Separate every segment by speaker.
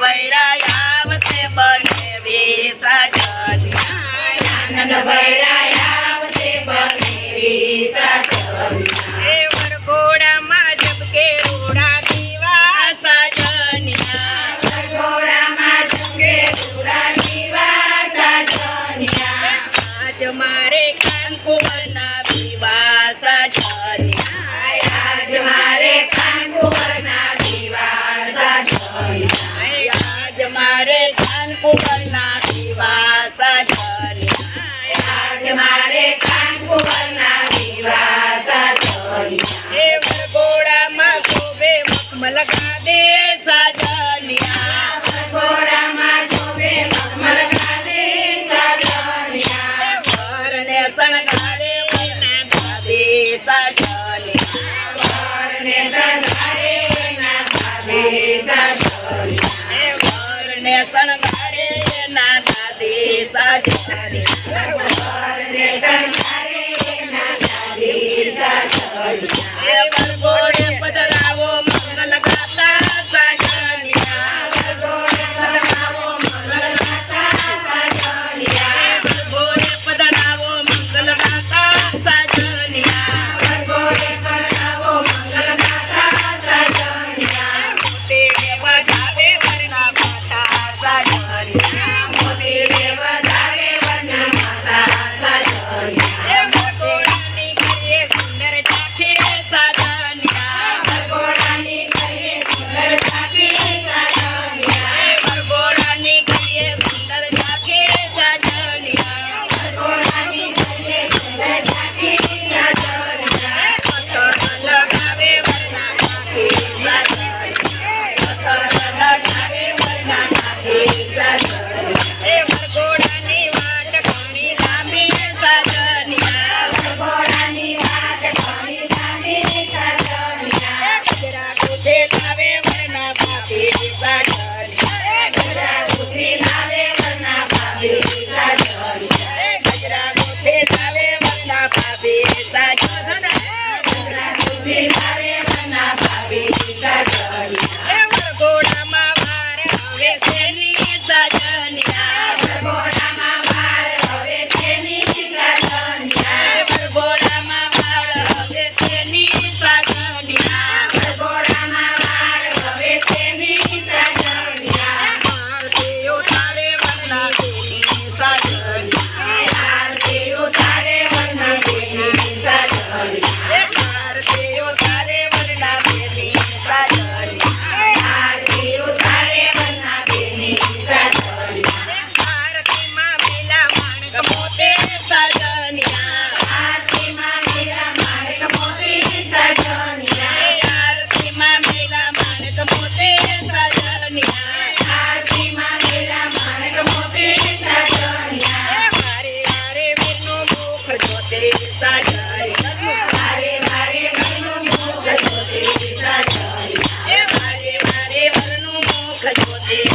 Speaker 1: ભૈરાયાવતે બને વેસા જલિયા
Speaker 2: આનંદ ભૈરાયાવતે બને વેસા
Speaker 1: સણગારે ના ભાવે સાજને વરને સણગારે ના ભાવે સાજને
Speaker 2: Happy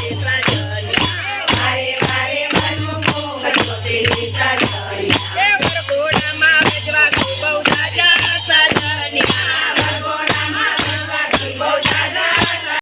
Speaker 1: like